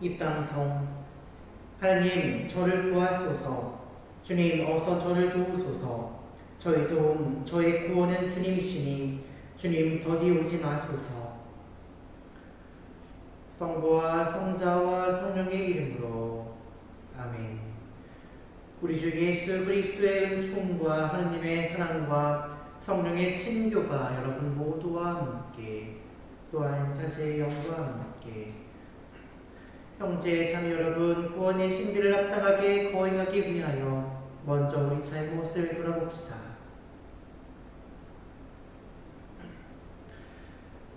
입당성. 하나님 저를 구하소서. 주님 어서 저를 도우소서. 저의 도움 저의 구원은 주님이시니 주님 더디 오지 마소서. 성부와 성자와 성령의 이름으로. 아멘. 우리 주 예수 그리스도의 은총과 하나님의 사랑과 성령의 친교가 여러분 모두와 함께 또한 사제의 영과 함께 형제 자매 여러분 구원의 신비를 합당하게 거행하기 위하여 먼저 우리 잘못을 돌아봅시다.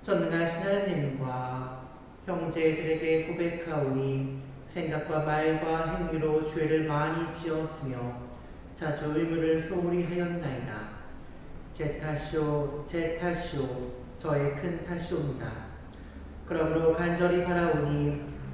전능하신 하나님과 형제들에게 고백하오니 생각과 말과 행위로 죄를 많이 지었으며 자주 의무를 소홀히 하였나이다. 제 탓이오 제 탓이오 저의 큰 탓이옵니다. 그러므로 간절히 바라오니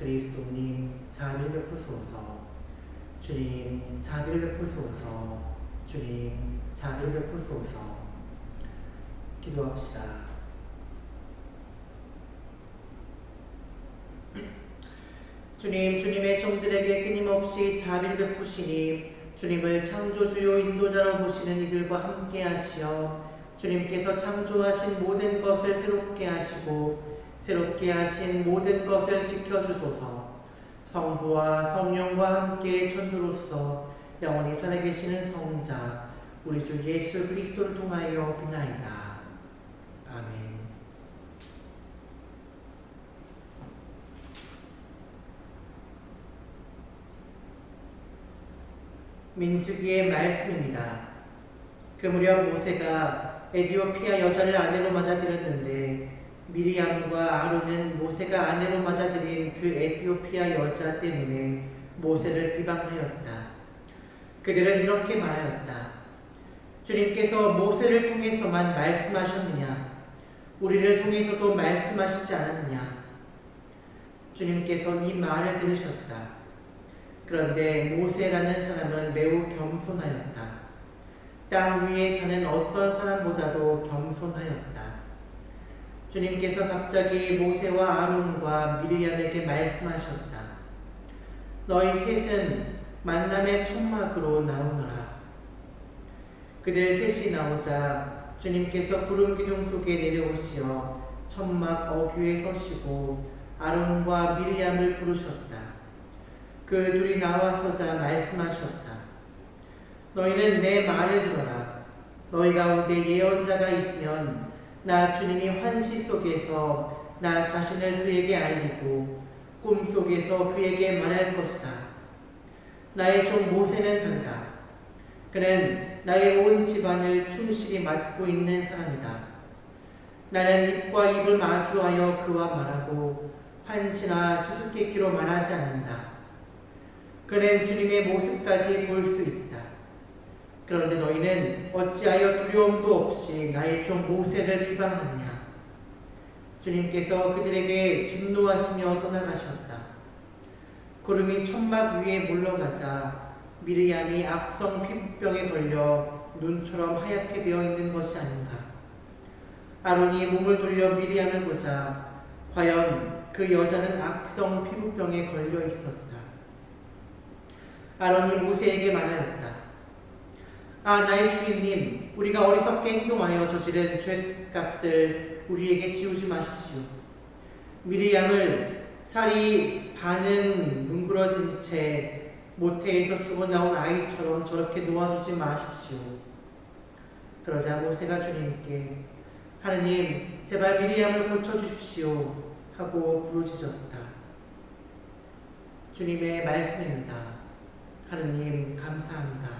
그리스도님 자비를 베푸소서. 주님 자비를 베푸소서. 주님 자비를 베푸소서. 기도합시다. 주님, 주님의 종들에게 끊임없이 자비를 베푸시니 주님을 창조주요 인도자로 보시는 이들과 함께 하시어 주님께서 창조하신 모든 것을 새롭게 하시고 새롭게 하신 모든 것을 지켜주소서 성부와 성령과 함께 천주로서 영원히 살아계시는 성자 우리 주 예수 그리스도를 통하여 비나이다. 아멘. 민수기의 말씀입니다. 그 무렵 모세가 에디오피아 여자를 아내로 맞아들였는데 미리암과 아론은 모세가 아내로 맞아들인 그 에티오피아 여자 때문에 모세를 비방하였다. 그들은 이렇게 말하였다. 주님께서 모세를 통해서만 말씀하셨느냐? 우리를 통해서도 말씀하시지 않았느냐? 주님께서 이 말을 들으셨다. 그런데 모세라는 사람은 매우 겸손하였다. 땅 위에 사는 어떤 사람보다도 겸손하였다. 주님께서 갑자기 모세와 아론과 미리암에게 말씀하셨다. 너희 셋은 만남의 천막으로 나오너라. 그들 셋이 나오자 주님께서 구름 기둥 속에 내려오시어 천막 어귀에 서시고 아론과 미리암을 부르셨다. 그 둘이 나와서자 말씀하셨다. 너희는 내 말을 들어라. 너희 가운데 예언자가 있으면 나 주님이 환시 속에서 나 자신을 그에게 알리고 꿈 속에서 그에게 말할 것이다. 나의 종 모세는 다르다. 그는 나의 온 집안을 충실히 맡고 있는 사람이다. 나는 입과 입을 마주하여 그와 말하고 환시나 수수께끼로 말하지 않는다. 그는 주님의 모습까지 볼 수 있다. 그런데 너희는 어찌하여 두려움도 없이 나의 종 모세를 비방하느냐? 주님께서 그들에게 진노하시며 떠나가셨다. 구름이 천막 위에 물러가자 미리암이 악성 피부병에 걸려 눈처럼 하얗게 되어 있는 것이 아닌가. 아론이 몸을 돌려 미리암을 보자 과연 그 여자는 악성 피부병에 걸려 있었다. 아론이 모세에게 말하였다. 아 나의 주인님 우리가 어리석게 행동하여 저지른 죄값을 우리에게 지우지 마십시오. 미리양을 살이 반은 뭉그러진 채 모태에서 죽어나온 아이처럼 저렇게 놓아주지 마십시오. 그러자 모세가 주님께 하느님 제발 미리양을 고쳐주십시오 하고 부르짖었다. 주님의 말씀입니다. 하느님 감사합니다.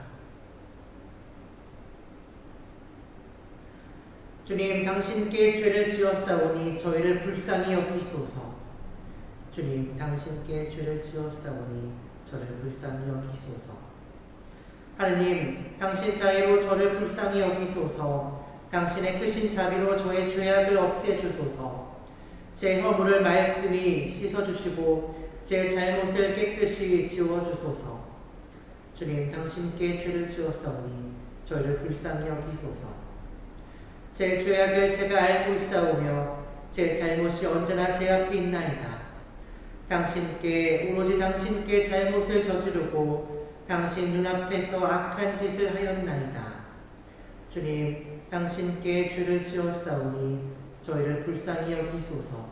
주님 당신께 죄를 지었사오니 저희를 불쌍히 여기소서. 주님 당신께 죄를 지었사오니 저를 불쌍히 여기소서. 하느님, 당신 자애로 저를 불쌍히 여기소서. 당신의 크신 자비로 저의 죄악을 없애주소서. 제 허물을 말끔히 씻어주시고 제 잘못을 깨끗이 지워주소서. 주님, 당신께 죄를 지었사오니 저희를 불쌍히 여기소서. 제 죄악을 제가 알고 있사오며 제 잘못이 언제나 제 앞에 있나이다. 당신께 오로지 당신께 잘못을 저지르고 당신 눈앞에서 악한 짓을 하였나이다. 주님, 당신께 죄를 지었사오니 저희를 불쌍히 여기소서.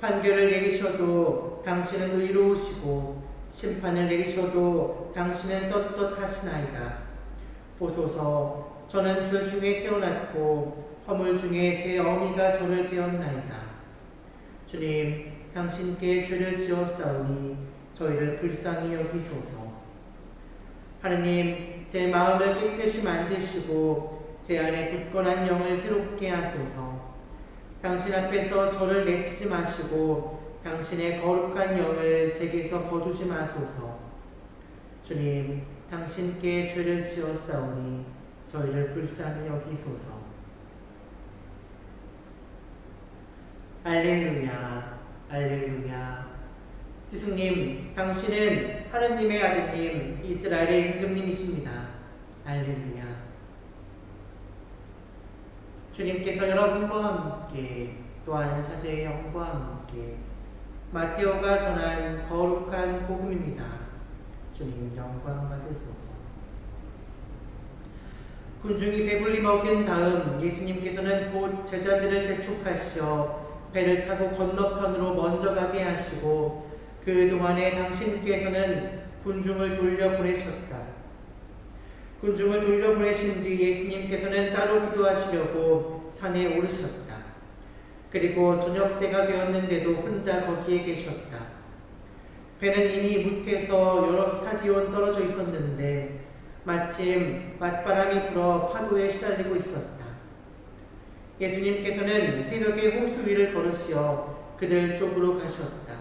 판결을 내리셔도 당신은 의로우시고 심판을 내리셔도 당신은 떳떳하시나이다. 보소서, 저는 죄 중에 태어났고 허물 중에 제 어미가 저를 빼었나이다. 주님, 당신께 죄를 지었사오니 저희를 불쌍히 여기소서. 하느님, 제 마음을 깨끗이 만드시고 제 안에 굳건한 영을 새롭게 하소서. 당신 앞에서 저를 내치지 마시고 당신의 거룩한 영을 제게서 거두지 마소서. 주님, 당신께 죄를 지었사오니 저희를 불쌍히 여기소서. 알렐루야, 알렐루야. 스승님, 당신은 하느님의 아드님, 이스라엘의 임금님이십니다. 알렐루야. 주님께서 여러분과 함께 또한 사제의 영과 함께 마테오가 전한 거룩한 복음입니다. 주님 영광 받으소서. 군중이 배불리 먹은 다음 예수님께서는 곧 제자들을 재촉하시어 배를 타고 건너편으로 먼저 가게 하시고 그 동안에 당신께서는 군중을 돌려보내셨다. 군중을 돌려보내신 뒤 예수님께서는 따로 기도하시려고 산에 오르셨다. 그리고 저녁 때가 되었는데도 혼자 거기에 계셨다. 배는 이미 무태서 여러 스타디온 떨어져 있었는데 마침 맞바람이 불어 파도에 시달리고 있었다. 예수님께서는 새벽에 호수 위를 걸으시어 그들 쪽으로 가셨다.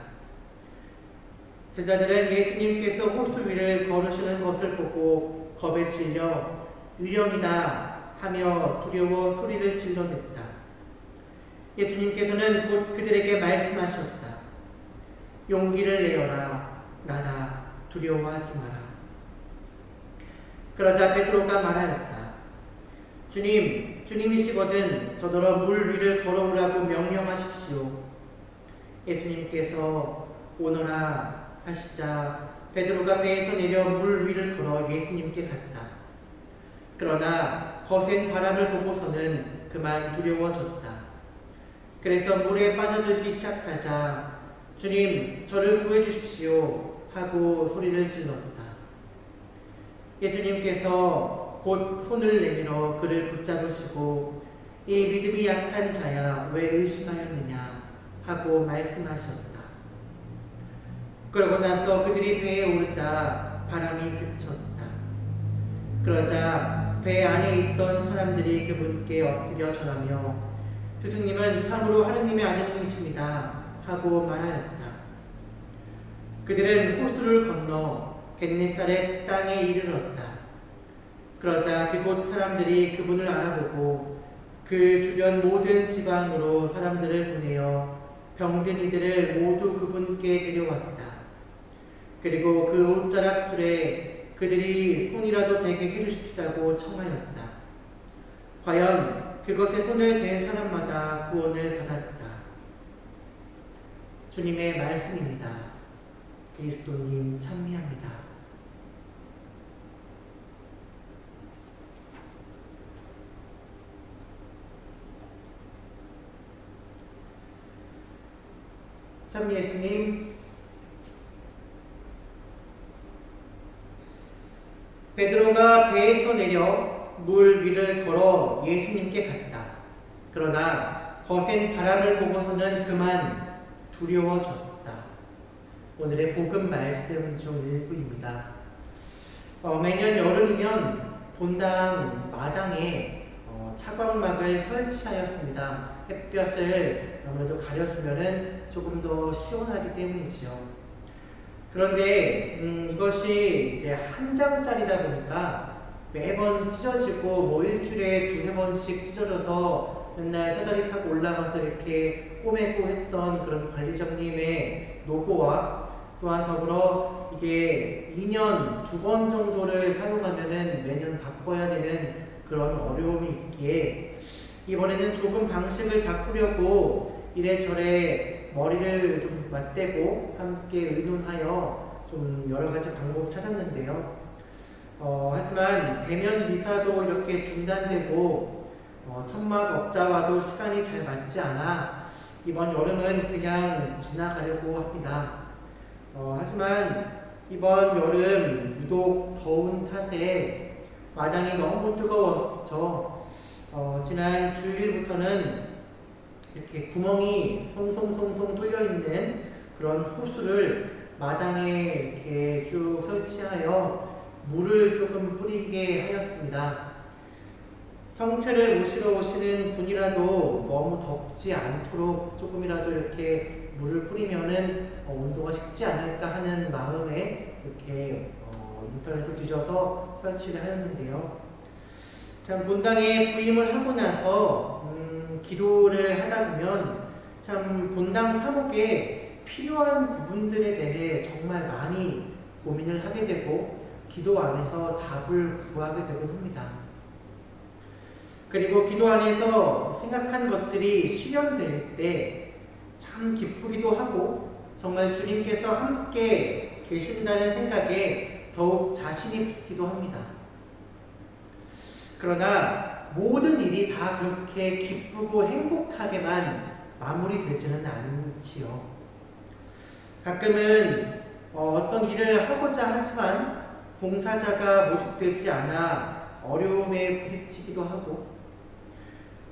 제자들은 예수님께서 호수 위를 걸으시는 것을 보고 겁에 질려 유령이다 하며 두려워 소리를 질러댔다. 예수님께서는 곧 그들에게 말씀하셨다. 용기를 내어라. 나다. 두려워하지 마라. 그러자 베드로가 말하였다. 주님, 주님이시거든 저더러 물 위를 걸어오라고 명령하십시오. 예수님께서 오너라 하시자 베드로가 배에서 내려 물 위를 걸어 예수님께 갔다. 그러나 거센 바람을 보고서는 그만 두려워졌다. 그래서 물에 빠져들기 시작하자 주님 저를 구해 주십시오 하고 소리를 질렀다. 예수님께서 곧 손을 내밀어 그를 붙잡으시고 이 믿음이 약한 자야 왜 의심하였느냐 하고 말씀하셨다. 그러고 나서 그들이 배에 오르자 바람이 그쳤다. 그러자 배 안에 있던 사람들이 그분께 엎드려 절하며 스승님은 참으로 하느님의 아드님이십니다 하고 말하였다. 그들은 호수를 건너 겟네사렛 땅에 이르렀다. 그러자 그곳 사람들이 그분을 알아보고 그 주변 모든 지방으로 사람들을 보내어 병든 이들을 모두 그분께 데려왔다. 그리고 그 옷자락 술에 그들이 손이라도 대게 해주십사고 청하였다. 과연 그것에 손을 댄 사람마다 구원을 받았다. 주님의 말씀입니다. 그리스도님 찬미합니다. 참 예수님 베드로가 배에서 내려 물 위를 걸어 예수님께 갔다. 그러나 거센 바람을 보고서는 그만 두려워졌다. 오늘의 복음 말씀 중 일부입니다. 어, 매년 여름이면 본당 마당에 어, 차광막을 설치하였습니다. 햇볕을 아무래도 가려주면은 조금 더 시원하기 때문이지요. 그런데 음, 이것이 이제 한 장짜리다 보니까 매번 찢어지고 뭐 일주일에 두세 번씩 찢어져서 맨날 사다리 타고 올라가서 이렇게 꼬매고 했던 그런 관리자님의 노고와 또한 더불어 이게 2년 두 번 정도를 사용하면은 매년 바꿔야 되는 그런 어려움이 있기에 이번에는 조금 방식을 바꾸려고 이래저래 머리를 좀 맞대고 함께 의논하여 좀 여러 가지 방법을 찾았는데요. 어, 하지만 대면 미사도 이렇게 중단되고 어, 천막 업자와도 시간이 잘 맞지 않아 이번 여름은 그냥 지나가려고 합니다. 어, 하지만 이번 여름 유독 더운 탓에 마당이 너무 뜨거워져 어, 지난 주일부터는 이렇게 구멍이 송송송송 뚫려 있는 그런 호수를 마당에 이렇게 쭉 설치하여 물을 조금 뿌리게 하였습니다. 성체를 모시러 오시는 분이라도 너무 덥지 않도록 조금이라도 이렇게 물을 뿌리면은 어, 온도가 식지 않을까 하는 마음에 이렇게 어, 인터넷을 뒤져서 설치를 하였는데요. 참 본당에 부임을 하고 나서 음, 기도를 하다 보면 참 본당 사목에 필요한 부분들에 대해 정말 많이 고민을 하게 되고 기도 안에서 답을 구하게 되곤 합니다. 그리고 기도 안에서 생각한 것들이 실현될 때 참 기쁘기도 하고 정말 주님께서 함께 계신다는 생각에 더욱 자신이 붙기도 합니다. 그러나 모든 일이 다 그렇게 기쁘고 행복하게만 마무리되지는 않지요. 가끔은 어, 어떤 일을 하고자 하지만 봉사자가 모집되지 않아 어려움에 부딪히기도 하고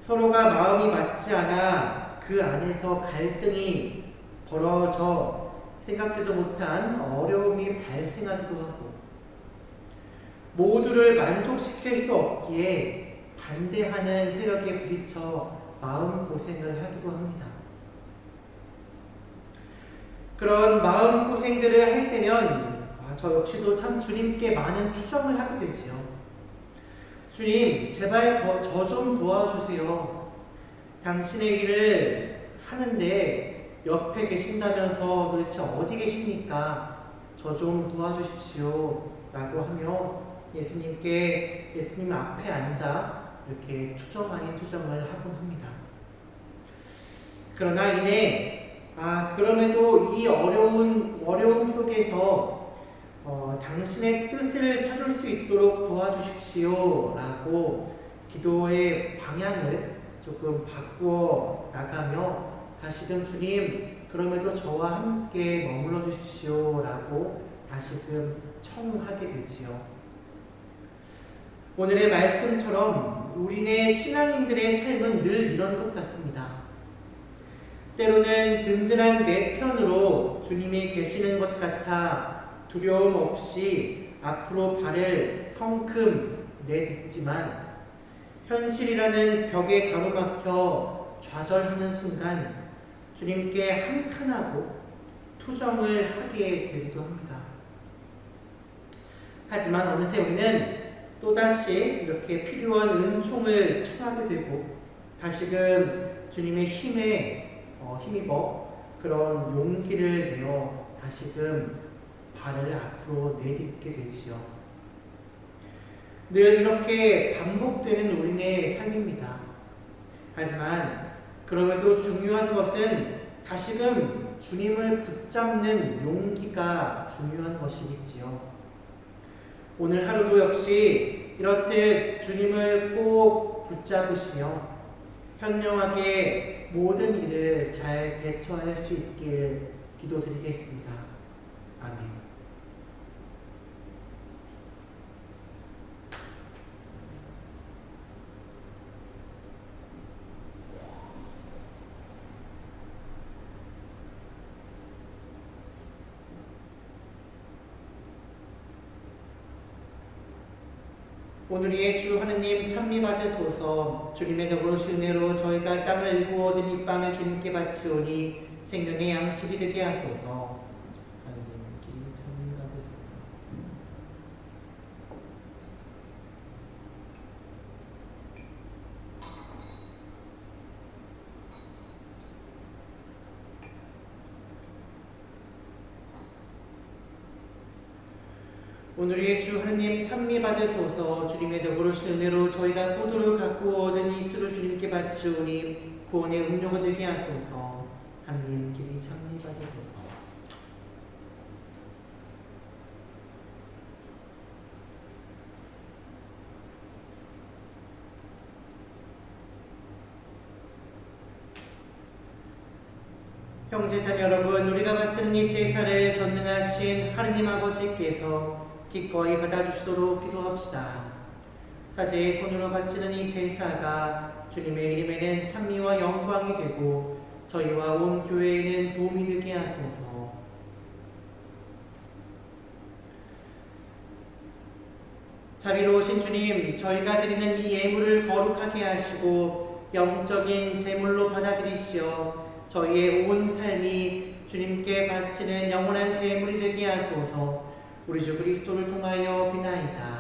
서로가 마음이 맞지 않아 그 안에서 갈등이 벌어져 생각지도 못한 어려움이 발생하기도 하고 모두를 만족시킬 수 없기에 반대하는 세력에 부딪혀 마음고생을 하기도 합니다. 그런 마음고생들을 할 때면 아, 저 역시도 참 주님께 많은 투정을 하게 되지요. 주님, 제발 저 좀 도와주세요. 당신의 일을 하는데 옆에 계신다면서 도대체 어디 계십니까? 저 좀 도와주십시오. 라고 하며 예수님께 예수님 앞에 앉아 이렇게 투정 아닌 투정을 하곤 합니다. 그러나 이내 아 그럼에도 이 어려운 어려움 속에서 어, 당신의 뜻을 찾을 수 있도록 도와주십시오라고 기도의 방향을 조금 바꾸어 나가며 다시금 주님 그럼에도 저와 함께 머물러 주십시오라고 다시금 청하게 되지요. 오늘의 말씀처럼 우리네 신앙인들의 삶은 늘 이런 것 같습니다. 때로는 든든한 내 편으로 주님이 계시는 것 같아 두려움 없이 앞으로 발을 성큼 내딛지만 현실이라는 벽에 가로막혀 좌절하는 순간 주님께 한탄하고 투정을 하게 되기도 합니다. 하지만 어느새 우리는 또다시 이렇게 필요한 은총을 청하게 되고 다시금 주님의 힘에 어, 힘입어 그런 용기를 내어 다시금 발을 앞으로 내딛게 되지요. 늘 이렇게 반복되는 우리의 삶입니다. 하지만 그럼에도 중요한 것은 다시금 주님을 붙잡는 용기가 중요한 것이겠지요. 오늘 하루도 역시 이렇듯 주님을 꼭 붙잡으시며 현명하게 모든 일을 잘 대처할 수 있길 기도드리겠습니다. 아멘. 오늘의 주 하느님 찬미 받으소서. 주님의 더불으신 은혜로 저희가 땅을 일구 얻은 이 빵을 주님께 바치오니 생명의 양식이 되게 하소서 하느님 오늘의 주 하나님 찬미 받으소서 주님의 더불어신 은혜로 저희가 포도를 갖고 얻은 이 수를 주님께 바치오니 구원의 음료가 되게 하소서 하나님 길이 찬미 받으소서 형제자매 여러분, 우리가 바치는 이 제사를 전능하신 하느님 아버지께서 기꺼이 받아주시도록 기도합시다. 사제의 손으로 바치는 이 제사가 주님의 이름에는 찬미와 영광이 되고 저희와 온 교회에는 도움이 되게 하소서. 자비로우신 주님, 저희가 드리는 이 예물을 거룩하게 하시고 영적인 제물로 받아들이시어 저희의 온 삶이 주님께 바치는 영원한 제물이 되게 하소서. 우리 주 그리스도를 통하여 비나이다.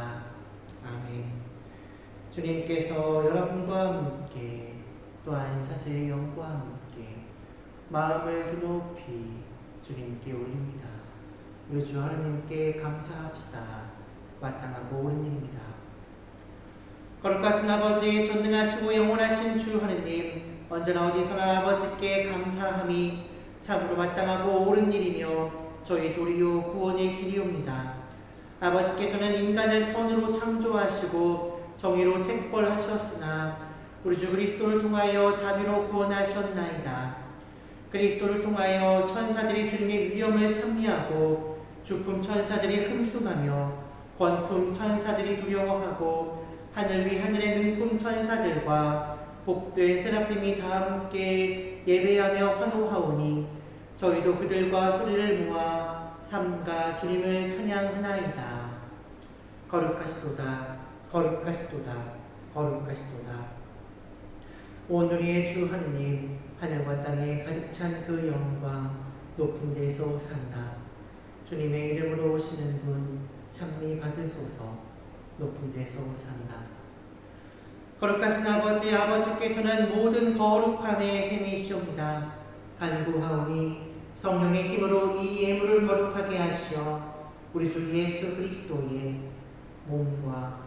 주님께서 여러분과 함께 또한 사제의 영과 함께 마음을 드높이 주님께 올립니다. 우리 주 하나님께 감사합시다. 마땅하고 옳은 일입니다. 거룩하신 아버지 전능하시고 영원하신 주 하느님 언제나 어디서나 아버지께 감사함이 참으로 마땅하고 옳은 일이며 저희 도리요 구원의 길이옵니다. 아버지께서는 인간을 선으로 창조하시고 정의로 책벌하셨으나 우리 주 그리스도를 통하여 자비로 구원하셨나이다. 그리스도를 통하여 천사들이 주님의 위엄을 찬미하고 주품 천사들이 흠숭하며 권품 천사들이 두려워하고 하늘 위 하늘의 능품 천사들과 복된 세라핌이 다 함께 예배하며 환호하오니 저희도 그들과 소리를 모아 삼가 주님을 찬양하나이다. 거룩하시도다 거룩하시도다. 거룩하시도다. 오늘의 주 하느님 하늘과 땅에 가득 찬 그 영광 높은 데서 산다. 주님의 이름으로 오시는 분 찬미 받으소서. 높은 데서 산다. 거룩하신 아버지 아버지께서는 모든 거룩함의 셈이시옵니다. 간구하오니 성령의 힘으로 이 예물을 거룩하게 하시어 우리 주 예수 그리스도의 몸과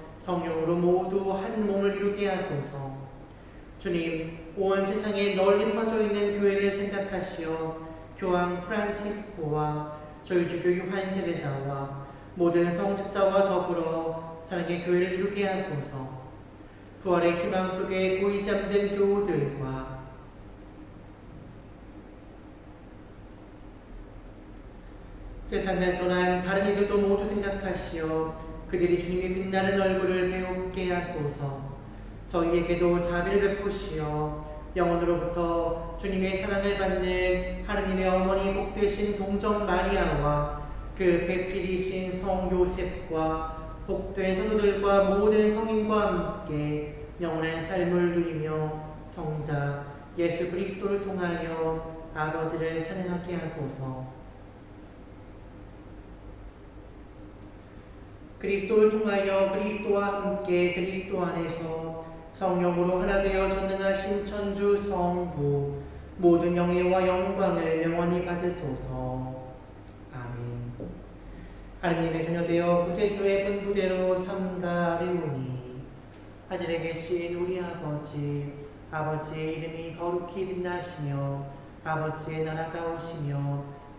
성령으로 모두 한 몸을 이루게 하소서. 주님, 온 세상에 널리 퍼져 있는 교회를 생각하시어 교황 프란치스코와 저희 주교 요한 세례자와 모든 성직자와 더불어 사랑의 교회를 이루게 하소서. 부활의 희망 속에 고이 잠든 교우들과 세상을 떠난 다른 이들도 모두 생각하시어 그들이 주님의 빛나는 얼굴을 배우게 하소서. 저희에게도 자비를 베푸시어 영원으로부터 주님의 사랑을 받는 하느님의 어머니 복되신 동정 마리아와 그 배필이신 성 요셉과 복된 성도들과 모든 성인과 함께 영원한 삶을 누리며 성자 예수 그리스도를 통하여 아버지를 찬양하게 하소서. 그리스도를 통하여 그리스도와 함께 그리스도 안에서 성령으로 하나 되어 전능하신 천주 성부 모든 영예와 영광을 영원히 받으소서. 아멘. 하느님의 자녀되어 구세주의 분부대로 삼가리오니 하늘에 계신 우리 아버지 아버지의 이름이 거룩히 빛나시며 아버지의 나라가 오시며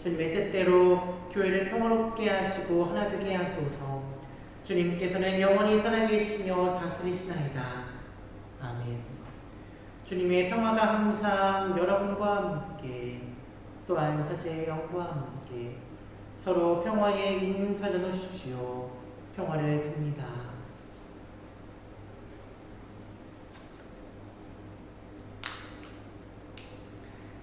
주님의 뜻대로 교회를 평화롭게 하시고 하나 되게 하소서. 주님께서는 영원히 살아계시며 다스리시나이다. 아멘. 주님의 평화가 항상 여러분과 함께 또한 사제의 영과 함께 서로 평화의 인사 나누십시오. 평화를 빕니다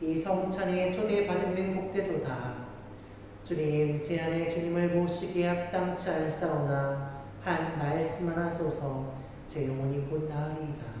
이 성찬에 초대받은 복되도다. 주님 제 안에 주님을 모시기에 합당치 않사오나 한 말씀만 하소서 제 영혼이 곧 나으리이다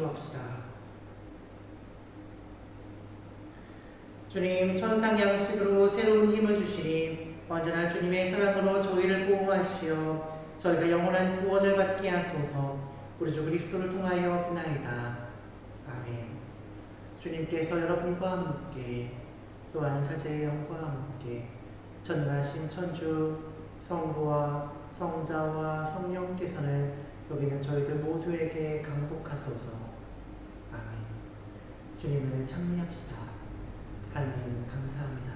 기도합시다. 주님 천상 양식으로 새로운 힘을 주시니 언제나 주님의 사랑으로 저희를 보호하시어 저희가 영원한 구원을 받게 하소서 우리 주 그리스도를 통하여 비나이다. 아멘 주님께서 여러분과 함께 또한 사제의 영과 함께 전능하신 천주 성부와 성자와 성령께서는 여기는 저희들 모두에게 강복하소서. 주님을 찬미합시다. 하나님 감사합니다.